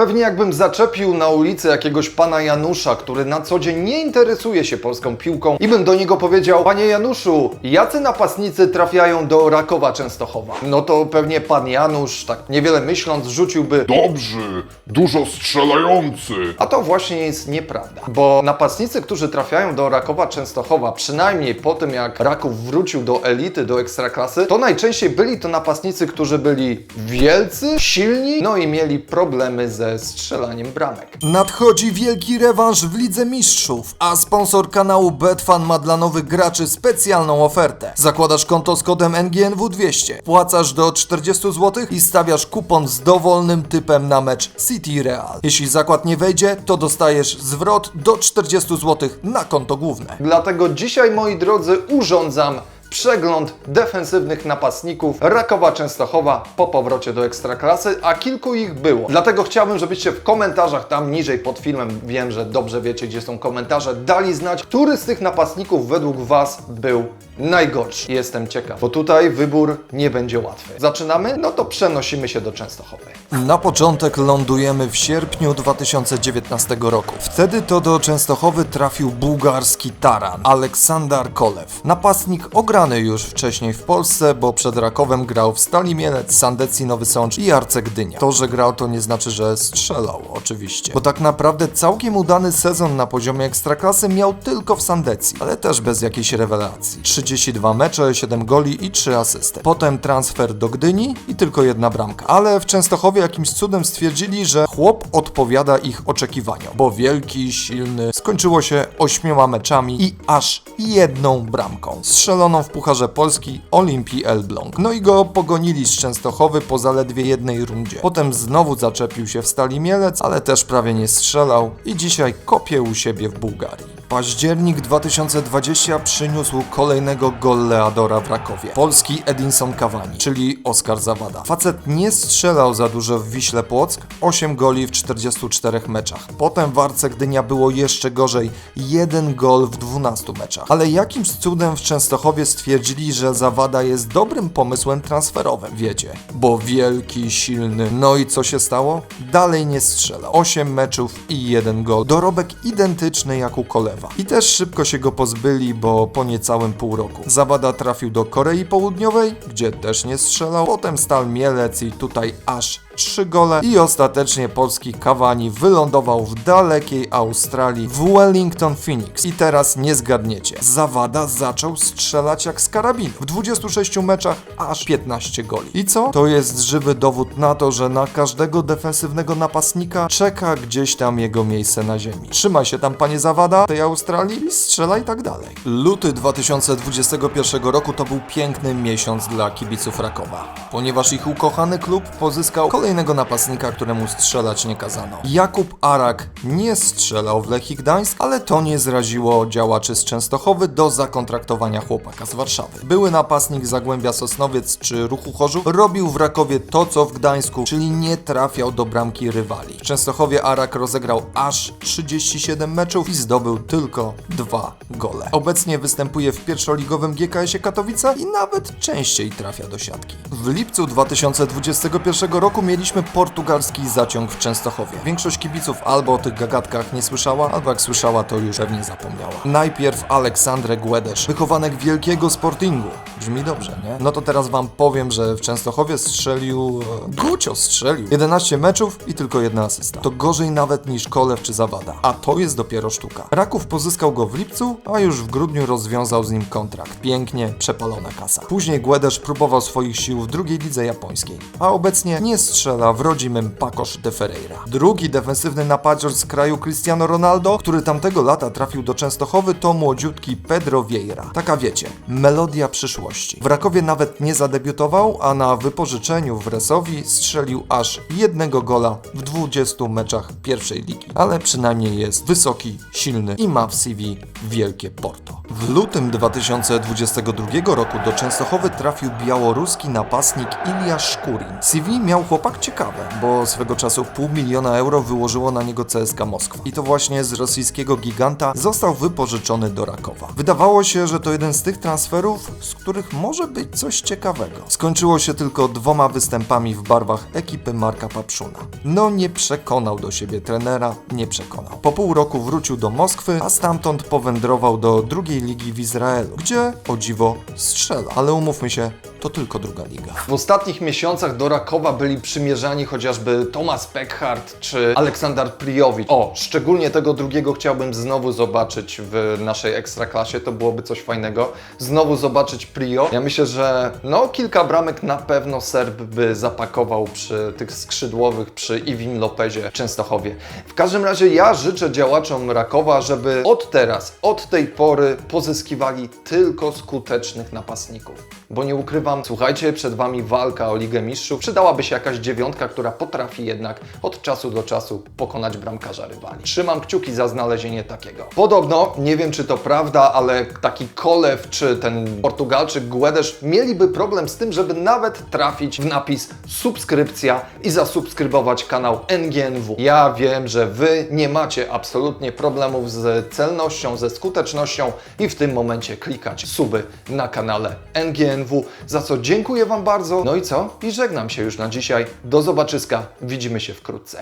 Pewnie jakbym zaczepił na ulicy jakiegoś pana Janusza, który na co dzień nie interesuje się polską piłką i bym do niego powiedział, panie Januszu, jacy napastnicy trafiają do Rakowa Częstochowa? No to pewnie pan Janusz, tak niewiele myśląc, rzuciłby Dobrzy, dużo strzelający. A to właśnie jest nieprawda, bo napastnicy, którzy trafiają do Rakowa Częstochowa, przynajmniej po tym jak Raków wrócił do elity, do ekstraklasy, to najczęściej byli to napastnicy, którzy byli wielcy, silni, no i mieli problemy ze strzelaniem bramek. Nadchodzi wielki rewanż w Lidze Mistrzów, a sponsor kanału Betfan ma dla nowych graczy specjalną ofertę. Zakładasz konto z kodem NGNW200, płacasz do 40 zł i stawiasz kupon z dowolnym typem na mecz City Real. Jeśli zakład nie wejdzie, to dostajesz zwrot do 40 zł na konto główne. Dlatego dzisiaj, moi drodzy, urządzam przegląd defensywnych napastników Rakowa Częstochowa po powrocie do Ekstraklasy, a kilku ich było. Dlatego chciałbym, żebyście w komentarzach tam niżej pod filmem, wiem, że dobrze wiecie, gdzie są komentarze, dali znać, który z tych napastników według Was był najgorszy. Jestem ciekaw, bo tutaj wybór nie będzie łatwy. Zaczynamy? No to przenosimy się do Częstochowy. Na początek lądujemy w sierpniu 2019 roku. Wtedy to do Częstochowy trafił bułgarski taran Aleksander Kolew. Napastnik ograny już wcześniej w Polsce, bo przed Rakowem grał w Stali Mielec, Sandecji Nowy Sącz i Arce Gdynia. To, że grał to nie znaczy, że strzelał, oczywiście. Bo tak naprawdę całkiem udany sezon na poziomie ekstraklasy miał tylko w Sandecji, ale też bez jakiejś rewelacji. 32 mecze, 7 goli i 3 asysty. Potem transfer do Gdyni i tylko jedna bramka. Ale w Częstochowie jakimś cudem stwierdzili, że chłop odpowiada ich oczekiwaniom, bo wielki, silny. Skończyło się ośmioma meczami i aż jedną bramką. Strzeloną w Pucharze Polski Olimpii Elbląg. No i go pogonili z Częstochowy po zaledwie jednej rundzie. Potem znowu zaczepił się w Stali Mielec, ale też prawie nie strzelał i dzisiaj kopie u siebie w Bułgarii. Październik 2020 przyniósł kolejnego golleadora w Rakowie. Polski Edinson Cavani, czyli Oskar Zawada. Facet nie strzelał za dużo w Wiśle Płock, 8 goli w 44 meczach. Potem w Arce Gdynia było jeszcze gorzej, jeden gol w 12 meczach. Ale jakimś cudem w Częstochowie stwierdzili, że Zawada jest dobrym pomysłem transferowym, wiecie, bo wielki, silny. No i co się stało? Dalej nie strzelał. 8 meczów i jeden gol. Dorobek identyczny jak u Kolewa. I też szybko się go pozbyli, bo po niecałym pół roku. Zawada trafił do Korei Południowej, gdzie też nie strzelał. Potem Stal Mielec i tutaj aż trzy gole i ostatecznie polski Cavani wylądował w dalekiej Australii w Wellington Phoenix. I teraz nie zgadniecie. Zawada zaczął strzelać jak z karabinu. W 26 meczach aż 15 goli. I co? To jest żywy dowód na to, że na każdego defensywnego napastnika czeka gdzieś tam jego miejsce na ziemi. Trzymaj się tam panie Zawada tej Australii i strzelaj tak dalej. Luty 2021 roku to był piękny miesiąc dla kibiców Rakowa, ponieważ ich ukochany klub pozyskał kolejnego napastnika, któremu strzelać nie kazano. Jakub Arak nie strzelał w Lechii Gdańsk, ale to nie zraziło działaczy z Częstochowy do zakontraktowania chłopaka z Warszawy. Były napastnik Zagłębia Sosnowiec czy Ruchu Chorzów robił w Rakowie to, co w Gdańsku, czyli nie trafiał do bramki rywali. W Częstochowie Arak rozegrał aż 37 meczów i zdobył tylko dwa gole. Obecnie występuje w pierwszoligowym GKS-ie Katowice i nawet częściej trafia do siatki. W lipcu 2021 roku mieliśmy portugalski zaciąg w Częstochowie. Większość kibiców albo o tych gagatkach nie słyszała, albo jak słyszała, to już pewnie zapomniała. Najpierw Aleksandre Guedes, wychowanek wielkiego Sportingu. Brzmi dobrze, nie? No to teraz wam powiem, że w Częstochowie strzelił... e, Gucio strzelił. 11 meczów i tylko jedna asysta. To gorzej nawet niż Kolew czy Zawada. A to jest dopiero sztuka. Raków pozyskał go w lipcu, a już w grudniu rozwiązał z nim kontrakt. Pięknie przepalona kasa. Później Guedes próbował swoich sił w drugiej lidze japońskiej, a obecnie nie strzela w rodzimym Pacosz de Ferreira. Drugi defensywny napadzior z kraju Cristiano Ronaldo, który tamtego lata trafił do Częstochowy, to młodziutki Pedro Vieira. Taka wiecie, melodia przyszłości. W Rakowie nawet nie zadebiutował, a na wypożyczeniu w Resowi strzelił aż jednego gola w 20 meczach pierwszej ligi. Ale przynajmniej jest wysoki, silny i ma w CV wielkie Porto. W lutym 2022 roku do Częstochowy trafił białoruski napastnik Iliasz Szkurin. CV miał chłopak fakt ciekawy, bo swego czasu pół miliona euro wyłożyło na niego CSKA Moskwa. I to właśnie z rosyjskiego giganta został wypożyczony do Rakowa. Wydawało się, że to jeden z tych transferów, z których może być coś ciekawego. Skończyło się tylko dwoma występami w barwach ekipy Marka Papszuna. No nie przekonał do siebie trenera, nie przekonał. Po pół roku wrócił do Moskwy, a stamtąd powędrował do drugiej ligi w Izraelu, gdzie o dziwo strzela. Ale umówmy się, to tylko druga liga. W ostatnich miesiącach do Rakowa byli przymierzani chociażby Tomasz Peckhardt czy Aleksander Prijowicz. O, szczególnie tego drugiego chciałbym znowu zobaczyć w naszej ekstraklasie, to byłoby coś fajnego. Znowu zobaczyć Prio. Ja myślę, że no kilka bramek na pewno Serb by zapakował przy tych skrzydłowych, przy Iwim Lopezie Częstochowie. W każdym razie ja życzę działaczom Rakowa, żeby od teraz, od tej pory pozyskiwali tylko skutecznych napastników. Bo nie ukrywam, słuchajcie, przed Wami walka o Ligę Mistrzów. Przydałaby się jakaś dziewiątka, która potrafi jednak od czasu do czasu pokonać bramkarza rywali. Trzymam kciuki za znalezienie takiego. Podobno, nie wiem czy to prawda, ale taki Kolew czy ten Portugalczyk Guedes mieliby problem z tym, żeby nawet trafić w napis subskrypcja i zasubskrybować kanał NGNW. Ja wiem, że Wy nie macie absolutnie problemów z celnością, ze skutecznością i w tym momencie klikać suby na kanale NGNW, za co dziękuję Wam bardzo. No i co? I żegnam się już na dzisiaj. Do zobaczyska. Widzimy się wkrótce.